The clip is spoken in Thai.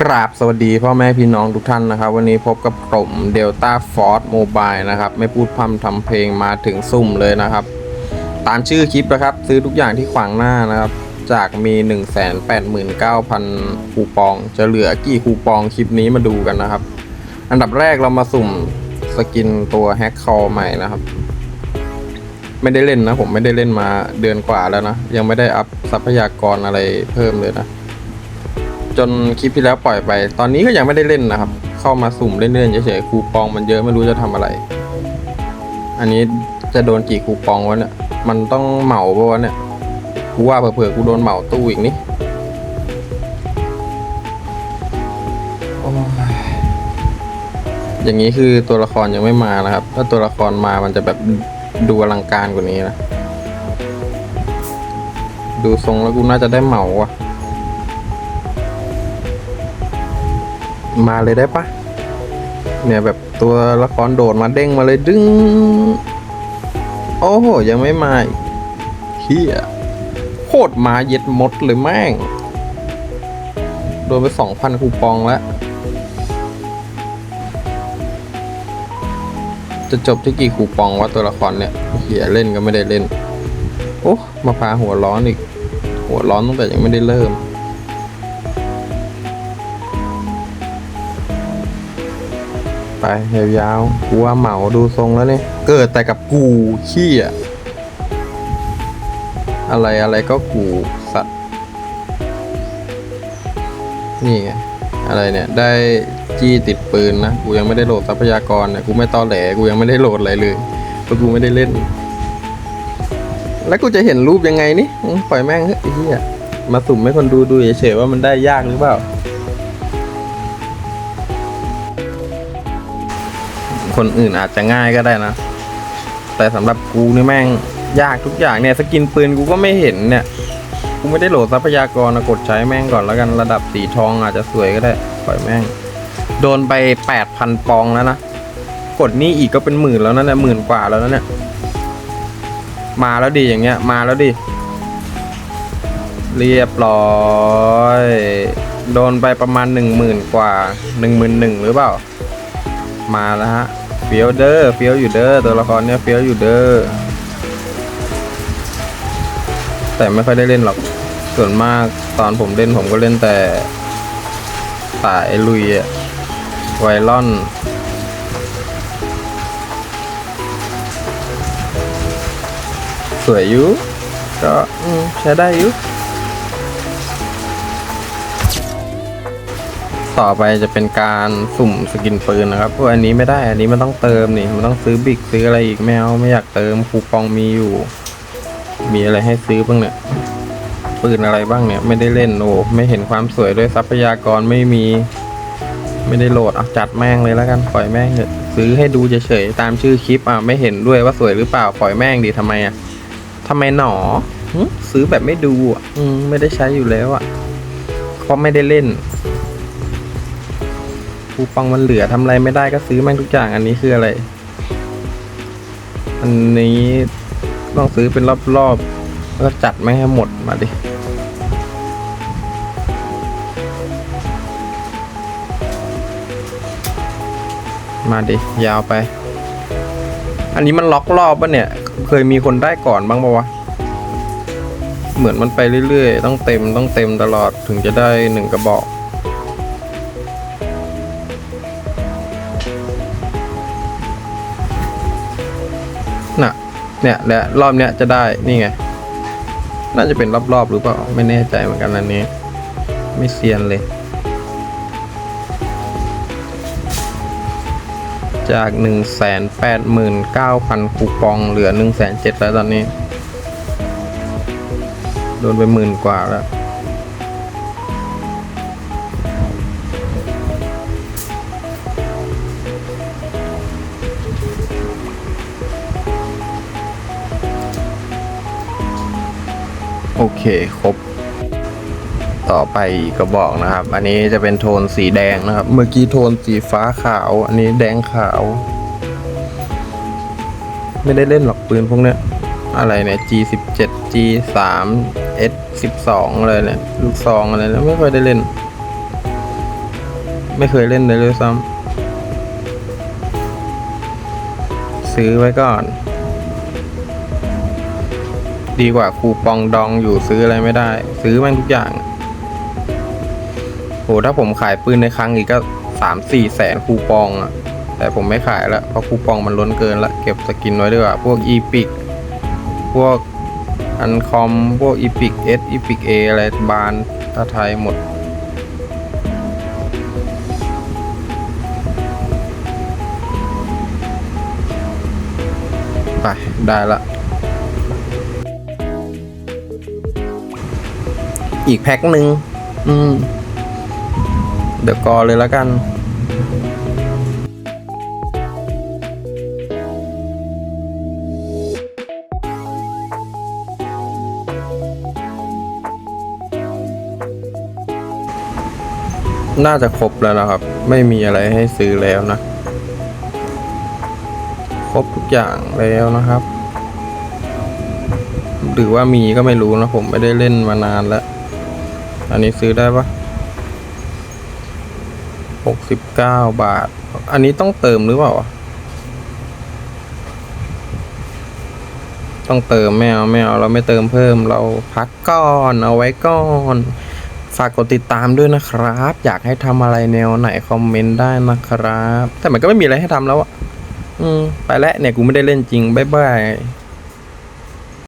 กราบสวัสดีพ่อแม่พี่น้องทุกท่านนะครับ วันนี้พบกับผมเดลต้าฟอร์ o โมบายนะครับ ไม่พูดพร่ำทำเพลงมาถึงซุ่มเลยนะครับ ตามชื่อคลิปนะครับ ซื้อทุกอย่างที่ขวางหน้านะครับ จากมี 189,000 คูปอง จะเหลือกี่คูปองคลิปนี้มาดูกันนะครับ อันดับแรกเรามาสุ่มสกินตัวแฮกคอใหม่นะครับ ไม่ได้เล่นนะผมไม่ได้เล่นมาเดือนกว่าแล้วนะ ยังไม่ได้อัพทรัพยากรอะไรเพิ่มเลยนะ จนคลิปที่แล้วปล่อยไป ตอนนี้ก็ยังไม่ได้เล่นนะครับ เข้ามาสุ่มเล่นๆเฉยๆคูปองมันเยอะไม่รู้จะทำอะไร อันนี้จะโดนกี่คูปองวะเนี่ยมันต้องเหมาปะวะเนี่ยกูว่าเผื่อๆกูโดนเหมาตู้อีกนี่โอ้ยอย่างนี้คือตัวละครยังไม่มานะครับ ถ้าตัวละครมามันจะแบบดูอลังการกว่านี้นะ ดูทรงแล้วกูน่าจะได้เหมาว่ะ มาเลยได้ปะเนี่ยแบบตัวละครโดดมาเด้งมาเลยดึง โอ้โห ยังไม่มาเฮียโคตรมาเย็ดมดเลยแม่ง โดนไปสองพันคูปองแล้ว จะจบที่กี่คูปองวะตัวละครเนี่ยเฮียเล่นก็ไม่ได้เล่น โอ้มาพาหัวร้อนอีก หัวร้อนตั้งแต่ยังไม่ได้เริ่ม ไปยาวๆกูว่าเหมาดูทรงแล้วเนี่ย เกิดแต่กับกูขี้อะอะไรอะไรก็กูสัตว์ นี่ไงอะไรเนี่ยได้จี้ติดปืนนะ กูยังไม่ได้โหลดทรัพยากรเนี่ยกูไม่ตอแหลกูยังไม่ได้โหลดอะไรเลยเพราะกูไม่ได้เล่น แล้วกูจะเห็นรูปยังไงนี่อื้อปล่อยแม่งเฮ้ยไอ้เหี้ยมาสุ่มให้คนดูดูเฉยๆว่ามันได้ยากหรือเปล่า คนอื่นอาจจะง่ายก็ได้นะ แต่สำหรับกูนี่แม่งยากทุกอย่างเนี่ยสกินปืนกูก็ไม่เห็นเนี่ย กูไม่ได้โหลดทรัพยากรนะกดใช้แม่งก่อนแล้วกันระดับสีทองอาจจะสวยก็ได้ปล่อยแม่ง โดนไปแปดพันปองแล้วนะกดนี่อีกก็เป็นหมื่นแล้วนะเนี่ยหมื่นกว่าแล้วนะเนี่ยมาแล้วดิอย่างเงี้ย มาแล้วดิเรียบร้อยโดนไปประมาณหนึ่งหมื่นกว่าหนึ่งหมื่นหนึ่งหรือเปล่า มาแล้วฮะ เฟียวเดอร์เฟียวอยู่เด้อตัวละครเนี้ยเฟียวอยู่เด้อแต่ไม่ค่อยได้เล่นหรอกส่วนมากตอนผมเล่นผมก็เล่นแต่สายลุยอะไวรอนสวยอยู่ก็ใช้ได้อยู่ ต่อไปจะเป็นการสุ่มสกินปืนนะครับพวกอันนี้ไม่ได้อันนี้มันต้องเติมนี่มันต้องซื้อบิ๊กซื้ออะไรอีกไม่เอาไม่อยากเติมคูปองมีอยู่ มีอะไรให้ซื้อบ้างเนี่ยปืนอะไรบ้างเนี่ย ไม่ได้เล่นโอ้ไม่เห็นความสวยด้วยทรัพยากรไม่มี ไม่ได้โหลดอะจัดแม่งเลยแล้วกันปล่อยแม่งเถอะซื้อให้ดูเฉยๆตามชื่อคลิปอะไม่เห็นด้วยว่าสวยหรือเปล่าปล่อยแม่งดีทำไมอะทำไมหนอซื้อแบบไม่ดูอะไม่ได้ใช้อยู่แล้วอะเพราะไม่ได้เล่น คูปองมันเหลือทำอะไรไม่ได้ก็ซื้อแม่งทุกอย่างอันนี้คืออะไร อันนี้ต้องซื้อเป็นรอบๆแล้วจัดไม่งให้หมดมาดิมาดิ ยาวไป อันนี้มันล็อกรอบปะเนี่ย เคยมีคนได้ก่อนบ้างปะวะ เหมือนมันไปเรื่อยๆ ต้องเต็มต้องเต็มตลอดถึงจะได้หนึ่งกระบอก เนี่ยและรอบเนี้ยจะได้นี่ไง น่าจะเป็นรอบๆหรือเปล่าไม่แน่ใจเหมือนกันอันนี้ ไม่เซียนเลย จาก1 8 9 0 0 0คูปองเหลือ 1 7 0 0 0แล้วตอนนี้ โดนไปหมื่นกว่าแล้ว โอเคครบ ต่อไปกกระบอกนะครับ อันนี้จะเป็นโทนสีแดงนะครับ เมื่อกี้โทนสีฟ้าขาว อันนี้แดงขาว ไม่ได้เล่นหรอกปืนพวกเนี้ย อะไรเนี่ย G17 G3 S12 อะไรเนี่ย ลูกซองอะไรเนี่ยไม่ค่อยได้เล่น ไม่เคยเล่นเลยด้วยซ้ำซื้อไว้ก่อน ดีกว่าคูปองดองอยู่ซื้ออะไรไม่ได้ ซื้อแม่งทุกอย่างโหถ้าผมขายปืนในครั้งอีกก็สามสี่แสนคูปองอะแต่ผมไม่ขายแล้วเพราะคูปองมันล้นเกินละเก็บสกินไว้ดีกว่าพวกอีพิกพวกอันคอมพวกอีพิกเอสอีพิกเออะไรบานถ้าไทยหมดไปได้ละ อีกแพ็คหนึ่งอืม เดี๋ยวกอเลยแล้วกันน่าจะครบแล้วนะครับ ไม่มีอะไรให้ซื้อแล้วนะ ครบทุกอย่างแล้วนะครับ หรือว่ามีก็ไม่รู้นะผมไม่ได้เล่นมานานแล้ว อันนี้ซื้อได้ปะหกสิบเก้าบาท อันนี้ต้องเติมหรือเปล่า ต้องเติมไม่เอาไม่เอาเราไม่เติมเพิ่มเราพักก่อนเอาไว้ก่อน ฝากกดติดตามด้วยนะครับ อยากให้ทำอะไรแนวไหนคอมเมนต์ได้นะครับ แต่มันก็ไม่มีอะไรให้ทำแล้วอะ อืม ไปแล้วเนี่ยกูไม่ได้เล่นจริง บ๊ายบาย